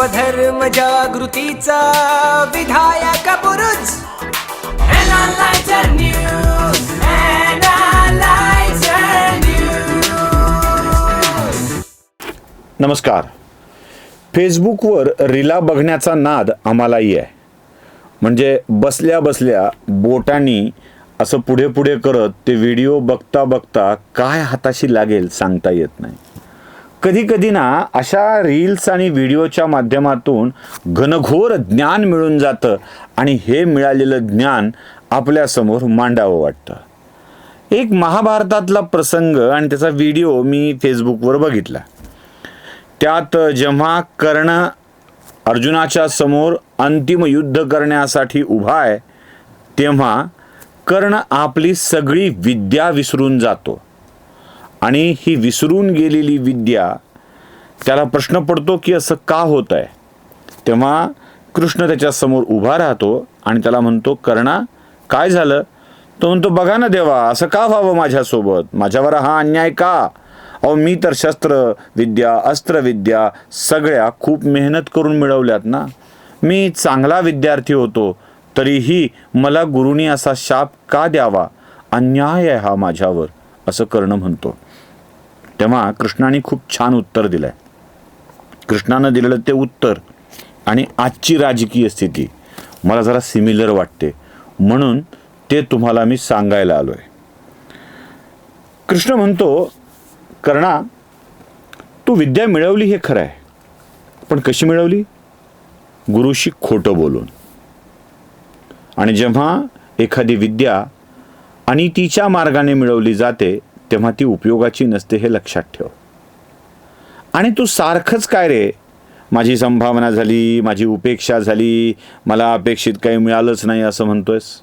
स्वधर्म जागृतीचा विधायक News. नमस्कार. फेसबुकवर रीला बघण्याचा नाद आम्हालाही आहे. म्हणजे बसल्या बसल्या बोटांनी असं पुढे पुढे करत ते व्हिडिओ बघता बघता काय हाताशी लागेल सांगता येत नाही. कधी कधी ना अशा रील्स आणि व्हिडिओच्या माध्यमातून घनघोर ज्ञान मिळून जातं आणि हे मिळालेलं ज्ञान आपल्यासमोर मांडावं वाटतं. एक महाभारतातला प्रसंग आणि त्याचा व्हिडिओ मी फेसबुकवर बघितला. त्यात जेव्हा कर्ण अर्जुनाच्या समोर अंतिम युद्ध करण्यासाठी उभा आहे तेव्हा कर्ण आपली सगळी विद्या विसरून जातो. आणि ही विसरून गेलेली विद्या त्याला प्रश्न पडतो की असं का होत आहे तेव्हा कृष्ण त्याच्यासमोर उभा राहतो आणि त्याला म्हणतो कर्णा काय झालं? तो म्हणतो बघा ना देवा असं का व्हावं माझ्यासोबत? माझ्यावर हा अन्याय का? अहो मी तर शस्त्र विद्या अस्त्रविद्या सगळ्या खूप मेहनत करून मिळवल्यात ना. मी चांगला विद्यार्थी होतो तरीही मला गुरुनी असा शाप का द्यावा? अन्याय आहे हा माझ्यावर असं कर्ण म्हणतो. तेव्हा कृष्णाने खूप छान उत्तर दिलंय. कृष्णानं दिलेलं ते उत्तर आणि आजची राजकीय स्थिती मला जरा सिमिलर वाटते. म्हणून ते तुम्हाला मी सांगायला आलोय. कृष्ण म्हणतो कर्णा तू विद्या मिळवली हे खरं आहे. पण कशी मिळवली? गुरुशी खोटं बोलून. आणि जेव्हा एखादी विद्या आणि तिच्या मार्गाने मिळवली जाते तेव्हा ती उपयोगाची नसते हे लक्षात ठेव. आणि तू सारखंच काय रे? माझी संभावना झाली माझी उपेक्षा झाली मला अपेक्षित काही मिळालंच नाही असं म्हणतोयस.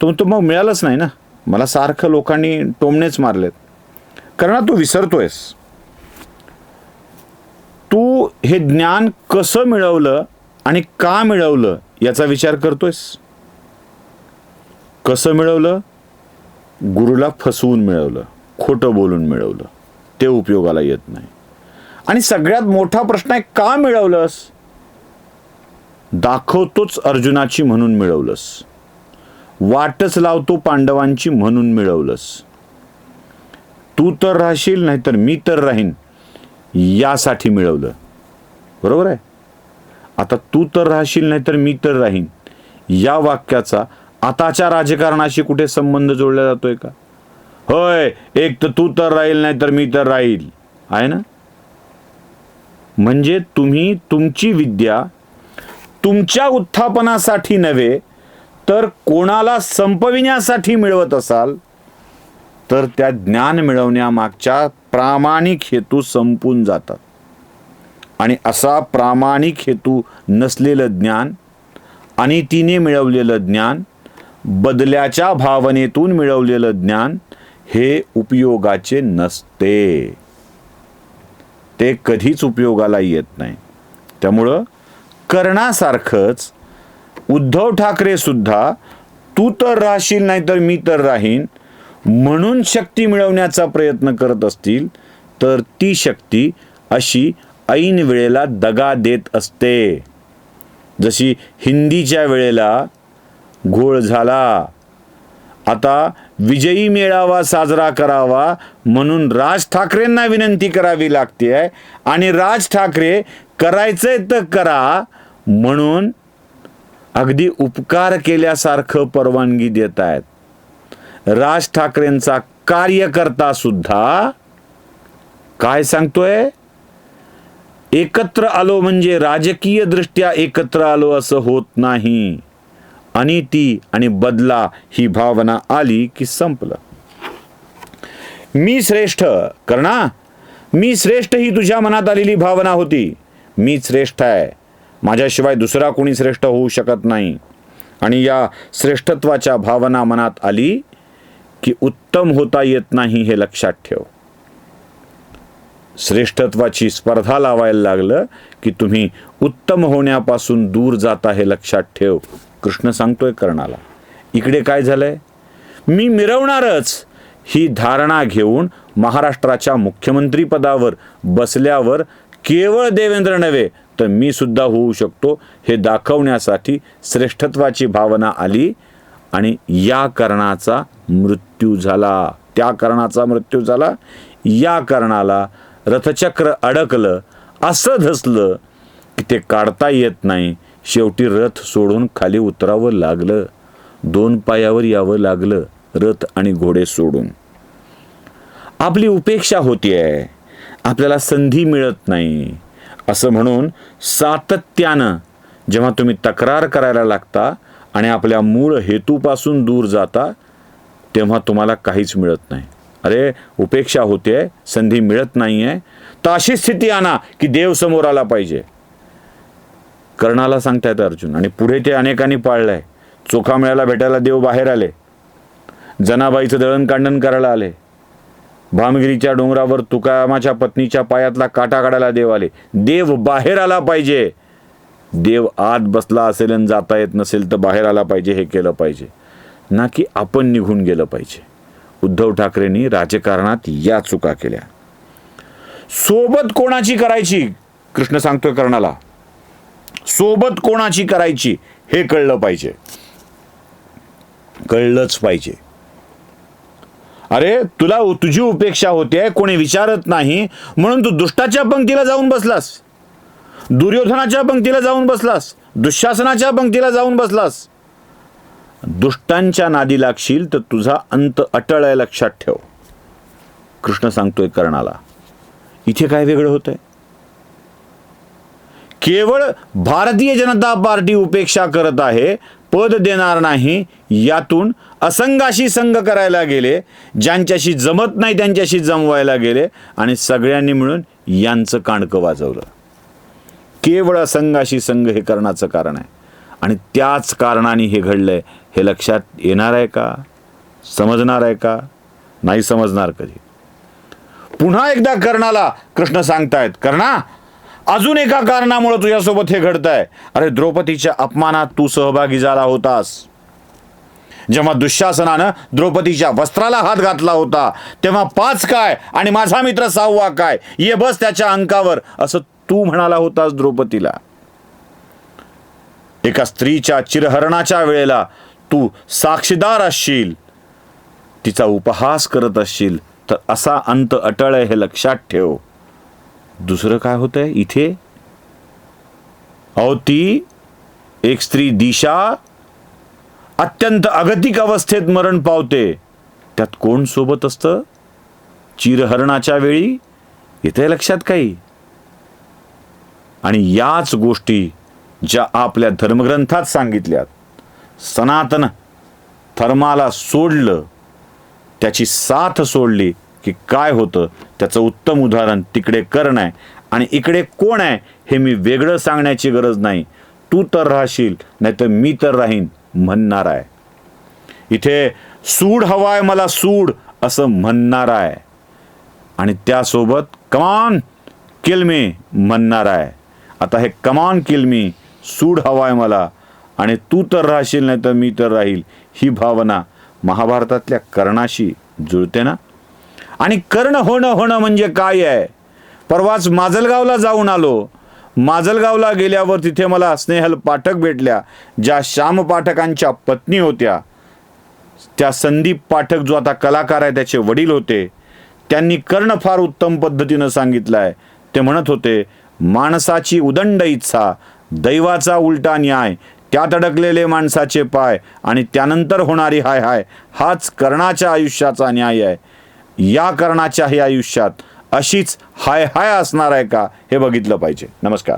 तो म्हणतो मग मिळालंच नाही ना? मला सारखं लोकांनी टोमणेच मारलेत. कारण तू विसरतोयस. तू हे ज्ञान कसं मिळवलं आणि का मिळवलं याचा विचार करतोयस? कसं मिळवलं? गुरुला फसवून मिळवलं खोटं बोलून मिळवलं. ते उपयोगाला येत नाही. आणि सगळ्यात मोठा प्रश्न आहे का मिळवलंस? दाखवतोच अर्जुनाची म्हणून मिळवलंस. वाटच लावतो पांडवांची म्हणून मिळवलंस. तू तर राहशील नाहीतर मी तर राहीन यासाठी मिळवलं. बरोबर आहे? आता तू तर राहशील नाहीतर मी तर राहीन. या वाक्याचा आताच्या राजकारणाशी कुठे संबंध जोडला जातोय का? होय एक तर तू तर राहील नाही तर मी तर राहील. आहे ना? म्हणजे तुम्ही तुमची विद्या तुमच्या उत्थापनासाठी नव्हे तर कोणाला संपविण्यासाठी मिळवत असाल तर त्या ज्ञान मिळवण्यामागच्या प्रामाणिक हेतू संपून जातात. आणि असा प्रामाणिक हेतू नसलेलं ज्ञान आणि तिने मिळवलेलं ज्ञान बदल्याच्या भावनेतून मिळवलेलं ज्ञान हे उपयोगाचे नसते. ते कधीच उपयोगाला येत नाही. त्यामुळं कर्णासारखंच उद्धव ठाकरे सुद्धा तू तर राहशील नाही तर मी तर राहीन म्हणून शक्ती मिळवण्याचा प्रयत्न करत असतील तर ती शक्ती अशी ऐन वेळेला दगा देत असते. जशी हिंदीच्या वेळेला घोळ झाला. आता विजयी मेळावा साजरा करावा म्हणून राज ठाकरेंना विनंती करावी लागते आणि राज ठाकरे करायचंय तर करा म्हणून अगदी उपकार केल्यासारखं परवानगी देत आहेत. राज ठाकरेंचा कार्यकर्ता सुद्धा काय सांगतोय? एकत्र आलो म्हणजे राजकीय दृष्ट्या एकत्र आलो असं होत नाही. आणि ती आणि बदला ही भावना आली की संपलं. मी श्रेष्ठ कर्णा मी श्रेष्ठ ही तुझ्या मनात आलेली भावना होती. मी श्रेष्ठ आहे. माझ्याशिवाय दुसरा कोणी श्रेष्ठ होऊ शकत नाही. आणि या श्रेष्ठत्वाच्या भावना मनात आली की उत्तम होता येत नाही हे लक्षात ठेव. श्रेष्ठत्वाची स्पर्धा लावायला लागलं की तुम्ही उत्तम होण्यापासून दूर जाता हे लक्षात ठेव. कृष्ण सांगतोय कर्णाला इकडे काय झालंय? मी मिरवणारच. ही धारणा घेऊन महाराष्ट्राच्या मुख्यमंत्रीपदावर बसल्यावर केवळ देवेंद्र नव्हे तर मी सुद्धा होऊ शकतो हे दाखवण्यासाठी श्रेष्ठत्वाची भावना आली आणि या कर्णाचा मृत्यू झाला. त्या कर्णाचा मृत्यू झाला. या कर्णाला रथचक्र अडकलं असं धसलं की ते काढता येत नाही. शेवटी रथ सोडून खाली उतरावं लागलं. दोन पायावर यावं लागलं रथ आणि घोडे सोडून. आपली उपेक्षा होतीये आपल्याला संधी मिळत नाही. असं म्हणून सातत्यानं जेव्हा तुम्ही तक्रार करायला लागता आणि आपल्या मूळ हेतूपासून दूर जाता तेव्हा तुम्हाला काहीच मिळत नाही. अरे उपेक्षा होते संधी मिळत नाहीये. तर अशी स्थिती आणा की देव समोर आला पाहिजे. कर्णाला सांगतायत अर्जुन आणि पुढे ते अनेकांनी पाळलंय. चोखा मिळायला भेटायला देव बाहेर आले. जनाबाईचं दळण कांडण करायला आले. भामगिरीच्या डोंगरावर तुकामाच्या पत्नीच्या पायातला काटा काढायला देव आले. देव बाहेर आला पाहिजे. देव आत बसला असेल आणि जाता येत नसेल तर बाहेर आला पाहिजे हे केलं पाहिजे. ना की आपण निघून गेलं पाहिजे. उद्धव ठाकरेंनी राजकारणात या चुका केल्या. सोबत कोणाची करायची? कृष्ण सांगतोय कर्णाला. सोबत कोणाची करायची हे कळलं पाहिजे. कळलंच पाहिजे. अरे तुला तुझी उपेक्षा होते कोणी विचारत नाही म्हणून तू दुष्टाच्या पंक्तीला जाऊन बसलास. दुर्योधनाच्या पंक्तीला जाऊन बसलास. दुःशासनाच्या पंक्तीला जाऊन बसलास. दुष्टांच्या नादी लागशील तर तुझा अंत अटळ आहे लक्षात ठेव. कृष्ण सांगतोय कर्णाला इथे काय वेगळं होतंय? केवळ भारतीय जनता पार्टी उपेक्षा करत आहे पद देणार नाही यातून असंगाशी संघ करायला गेले ज्यांच्याशी जमत नाही त्यांच्याशी जमवायला गेले आणि सगळ्यांनी मिळून यांचं काणकं वाजवलं. केवळ असंगाशी संघ हे करण्याचं कारण आहे. आणि त्याच कारणाने हे घडलंय. हे लक्षात येणार आहे का? समजणार आहे का? नाही समजणार कधी. पुन्हा एकदा कर्णाला कृष्ण सांगतायत कर्णा अजून एका कारणामुळे तुझ्यासोबत हे घडतंय. अरे द्रौपदीच्या अपमानात तू सहभागी झाला होतास. जेव्हा दुःशासनानं द्रौपदीच्या वस्त्राला हात घातला होता तेव्हा पाच काय आणि माझा मित्र सहावा काय? ये बस त्याच्या अंकावर. असं तू म्हणाला होतास द्रौपदीला. एका स्त्रीच्या चिरहरणाच्या वेळेला तू साक्षीदार असशील तिचा उपहास करत असशील तर असा अंत अटळ आहे हे लक्षात ठेव. दुसरं काय होतंय इथे? अहो ती एक स्त्री दिशा अत्यंत अगतिक अवस्थेत मरण पावते. त्यात कोण सोबत असतं? चिरहरणाच्या वेळी? येते लक्षात काही? आणि याच गोष्टी ज्या आपल्या धर्मग्रंथात सांगितल्यात. सनातन धर्माला सोडलं त्याची साथ सोडली की काय होतं? त्याचं उत्तम उदाहरण तिकडे कर्ण आहे आणि इकडे कोण आहे हे मी वेगळं सांगण्याची गरज नाही. तू तर राहशील नाही तर मी तर राहीन म्हणणार आहे. इथे सूड हवाय मला सूड असं म्हणणार आहे. आणि त्यासोबत कमान किलमी म्हणणार आहे. आता हे कमान किलमी सूड हवाय मला. आणि तू तर राहशील नाही तर मी तर राहील. ही भावना महाभारतातल्या कर्णाशी जुळते ना? आणि कर्ण होणं होणं म्हणजे काय आहे? परवाच माजलगावला जाऊन आलो. माजलगावला गेल्यावर तिथे मला स्नेहल पाठक भेटल्या ज्या श्याम पाठकांच्या पत्नी होत्या. त्या संदीप पाठक जो आता कलाकार आहे त्याचे वडील होते. त्यांनी कर्ण फार उत्तम पद्धतीनं सांगितलं आहे ते म्हणत होते माणसाची उदंड इच्छा दैवाचा उलटा न्याय त्यात अडकलेले माणसाचे पाय आणि त्यानंतर होणारी हाय हाय हाच कर्णाच्या आयुष्याचा न्याय आहे. या कर्णाच्याही आयुष्यात अशीच हाय हाय असणार आहे का हे बघितलं पाहिजे. नमस्कार.